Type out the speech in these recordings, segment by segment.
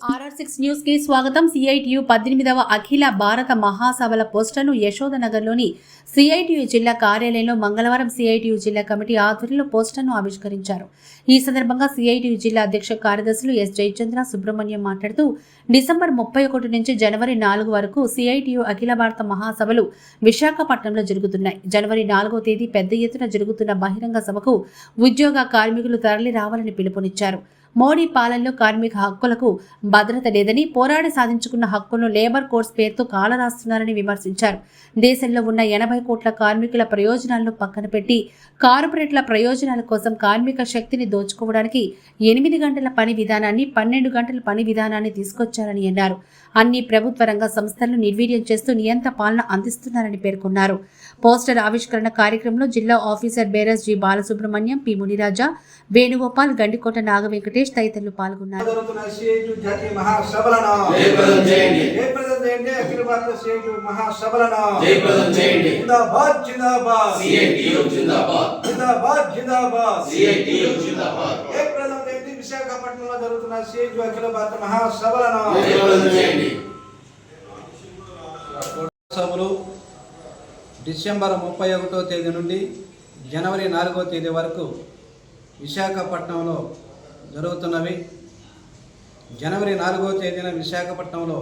RR six న్యూస్కి స్వాగతం. CITU పద్దెనిమిదవ అఖిల భారత మహాసభల పోస్టర్ను యశోదనగర్లోని సిఐటియు జిల్లా కార్యాలయంలో మంగళవారం సిఐటియు జిల్లా కమిటీ ఆధ్వర్యంలో పోస్టర్ను ఆవిష్కరించారు. ఈ సందర్భంగా సిఐటియు జిల్లా అధ్యక్ష కార్యదర్శులు ఎస్ జయచంద్ర సుబ్రహ్మణ్యం మాట్లాడుతూ డిసెంబర్ ముప్పై ఒకటి నుంచి జనవరి నాలుగు వరకు సిఐటియు అఖిల భారత మహాసభలు విశాఖపట్నంలో జరుగుతున్నాయి. జనవరి నాలుగో తేదీ పెద్ద ఎత్తున జరుగుతున్న బహిరంగ సభకు ఉద్యోగ కార్మికులు తరలి రావాలని పిలుపునిచ్చారు. మోడీ పాలనలో కార్మిక హక్కులకు భద్రత లేదని పోరాడి సాధించుకున్న హక్కులను లేబర్ కోర్స్ పేరుతో కాలరాస్తున్నారని విమర్శించారు. దేశంలో ఉన్న ఎనభై కోట్ల కార్మికుల ప్రయోజనాలను పక్కన పెట్టి కార్పొరేట్ల ప్రయోజనాల కోసం కార్మిక శక్తిని దోచుకోవడానికి ఎనిమిది గంటల పని విధానాన్ని పన్నెండు గంటల పని విధానాన్ని తీసుకొచ్చారని అన్నారు. అన్ని ప్రభుత్వ రంగ సంస్థలను నిర్వీర్యం చేస్తూ నియంత పాలన అందిస్తున్నారని పేర్కొన్నారు. పోస్టర్ ఆవిష్కరణ కార్యక్రమంలో జిల్లా ఆఫీసర్ బేరస్ జి. బాలసుబ్రహ్మణ్యం పి. మునిరాజా వేణుగోపాల్ గండికోట నాగవెంకటేష్ వెంకటేష్ తదితరులు పాల్గొన్నారు విశాఖపట్నంలో జరుగుతున్న సిఐటి అఖిల భారత మహాసభలను సభలు డిసెంబర్ ముప్పై ఒకటో తేదీ నుండి జనవరి నాలుగో తేదీ వరకు విశాఖపట్నంలో జరుగుతున్నవి. జనవరి నాలుగో తేదీన విశాఖపట్నంలో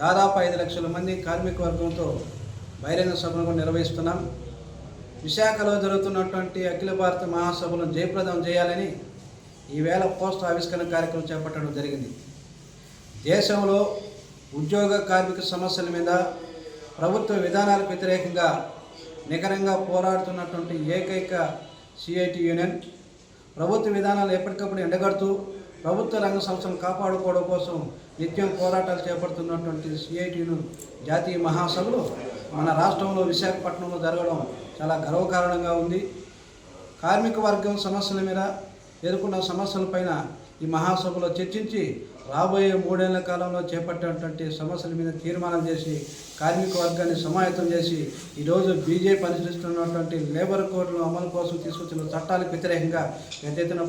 దాదాపు ఐదు లక్షల మంది కార్మిక వర్గంతో బహిరంగ సభను నిర్వహిస్తున్నాం. విశాఖలో జరుగుతున్నటువంటి అఖిల భారత మహాసభను జయప్రదం చేయాలని ఈవేళ పోస్ట్ ఆవిష్కరణ కార్యక్రమం చేపట్టడం జరిగింది. దేశంలో ఉద్యోగ కార్మిక సమస్యల మీద ప్రభుత్వ విధానాలకు వ్యతిరేకంగా నికరంగా పోరాడుతున్నటువంటి ఏకైక సిఐటి యూనియన్ ప్రభుత్వ విధానాలు ఎప్పటికప్పుడు ఎండగడుతూ ప్రభుత్వ రంగ సంస్థలను కాపాడుకోవడం కోసం నిత్యం పోరాటాలు చేపడుతున్నటువంటి సిఐటిను జాతీయ మహాసభలు మన రాష్ట్రంలో విశాఖపట్నంలో జరగడం చాలా గర్వకారణంగా ఉంది. కార్మిక వర్గం సమస్యల మీద ఎదుర్కొన్న సమస్యలపైన ఈ మహాసభలో చర్చించి రాబోయే మూడేళ్ళ కాలంలో చేపట్టేటువంటి సమస్యల మీద తీర్మానం చేసి కార్మిక వర్గాన్ని సమాయత్తం చేసి ఈరోజు బీజేపీ అనుసరిస్తున్నటువంటి లేబర్ కోడ్లు అమలు కోసం తీసుకొచ్చిన చట్టాలకు వ్యతిరేకంగా పెద్ద ఎత్తున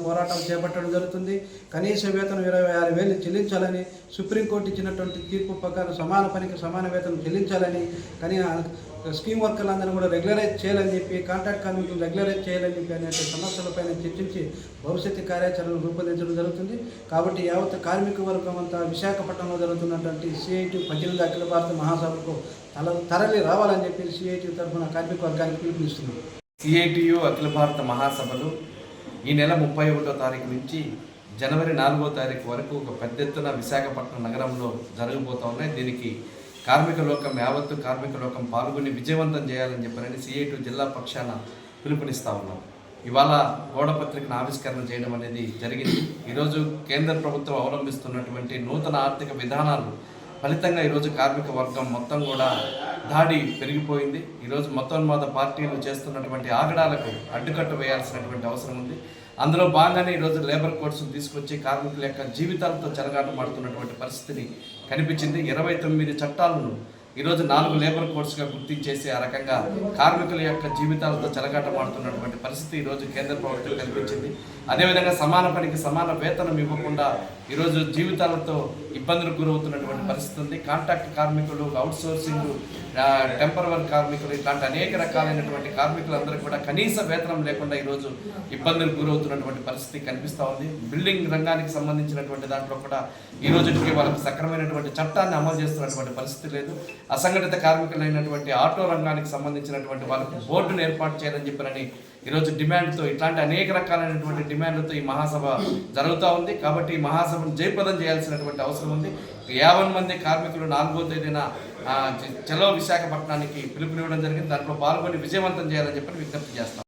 చేపట్టడం జరుగుతుంది. కనీస వేతనం ఇరవై ఆరు వేలు చెల్లించాలని సుప్రీంకోర్టు ఇచ్చినటువంటి తీర్పు ప్రకారం సమాన పనికి సమాన వేతనం చెల్లించాలని కానీ స్కీమ్ వర్కర్లందరినీ కూడా రెగ్యులరైజ్ చేయాలని చెప్పి కాంట్రాక్ట్ కార్మికులు రెగ్యులరైజ్ చేయాలని చెప్పి అనే సమస్యలపైన చర్చించి భవిష్యత్తు కార్యాచరణను రూపొందించడం జరుగుతుంది. కాబట్టి యావత్ కార్మిక వర్గం అంతా విశాఖపట్నంలో జరుగుతున్నటువంటి సిఐటి పద్దెనిమిది అఖిల భారత మహాసభకు తల తరలి రావాలని చెప్పి సిఐటి తరఫున కార్మిక వర్గానికి పిలుపునిస్తుంది సిఐటియు అఖిల భారత మహాసభలు ఈ నెల ముప్పై ఒకటో తారీఖు నుంచి జనవరి నాలుగో తారీఖు వరకు ఒక పెద్ద ఎత్తున విశాఖపట్నం నగరంలో జరగబోతా ఉన్నాయి. దీనికి కార్మిక లోకం యావత్తు కార్మిక లోకం పాల్గొని విజయవంతం చేయాలని చెప్పారని సిఐటి జిల్లా పక్షాన పిలుపునిస్తా ఉన్నాం. ఇవాళ గోడపత్రికను ఆవిష్కరణ చేయడం అనేది జరిగింది. ఈరోజు కేంద్ర ప్రభుత్వం అవలంబిస్తున్నటువంటి నూతన ఆర్థిక విధానాలు ఫలితంగా ఈరోజు కార్మిక వర్గం మొత్తం కూడా దాడి పెరిగిపోయింది. ఈరోజు మొత్తోన్మాద పార్టీలు చేస్తున్నటువంటి ఆగడాలకు అడ్డుకట్ట వేయాల్సినటువంటి అవసరం ఉంది. అందులో భాగంగానే ఈరోజు లేబర్ కోడ్స్ను తీసుకొచ్చి కార్మికుల యొక్క జీవితాలతో చెలగాటమాడుతున్నటువంటి పరిస్థితిని కనిపించింది. ఇరవై తొమ్మిది చట్టాలను ఈరోజు నాలుగు లేబర్ కోడ్స్గా గుర్తించేసి ఆ రకంగా కార్మికుల యొక్క జీవితాలతో చెలగాటమాడుతున్నటువంటి పరిస్థితి ఈరోజు కేంద్ర ప్రభుత్వం కల్పించింది. అదేవిధంగా సమాన పనికి సమాన వేతనం ఇవ్వకుండా ఈరోజు జీవితాలతో ఇబ్బందులకు గురవుతున్నటువంటి పరిస్థితి ఉంది. కాంట్రాక్ట్ కార్మికులు అవుట్ సోర్సింగ్ టెంపరవరీ కార్మికులు ఇట్లాంటి అనేక రకాలైనటువంటి కార్మికులందరూ కూడా కనీస వేతనం లేకుండా ఈరోజు ఇబ్బందులకు గురవుతున్నటువంటి పరిస్థితి కనిపిస్తూ ఉంది. బిల్డింగ్ రంగానికి సంబంధించినటువంటి దాంట్లో కూడా ఈ రోజుకి వాళ్ళకి సక్రమైనటువంటి చట్టాన్ని అమలు చేస్తున్నటువంటి పరిస్థితి లేదు. అసంఘటిత కార్మికులైనటువంటి ఆటో రంగానికి సంబంధించినటువంటి వాళ్ళకి బోర్డును ఏర్పాటు చేయాలని చెప్పారని ఈరోజు డిమాండ్తో ఇట్లాంటి అనేక రకాలైనటువంటి డిమాండ్లతో ఈ మహాసభ జరుగుతూ ఉంది. కాబట్టి ఈ మహాసభను జయప్రదం చేయాల్సినటువంటి అవసరం ఉంది. యాభై మంది కార్మికులు నాలుగో తేదీన ఆ, చలో విశాఖపట్నానికి పిలుపునివ్వడం జరిగింది. దాంట్లో పాల్గొని విజయవంతం చేయాలని చెప్పి విజ్ఞప్తి చేస్తాం.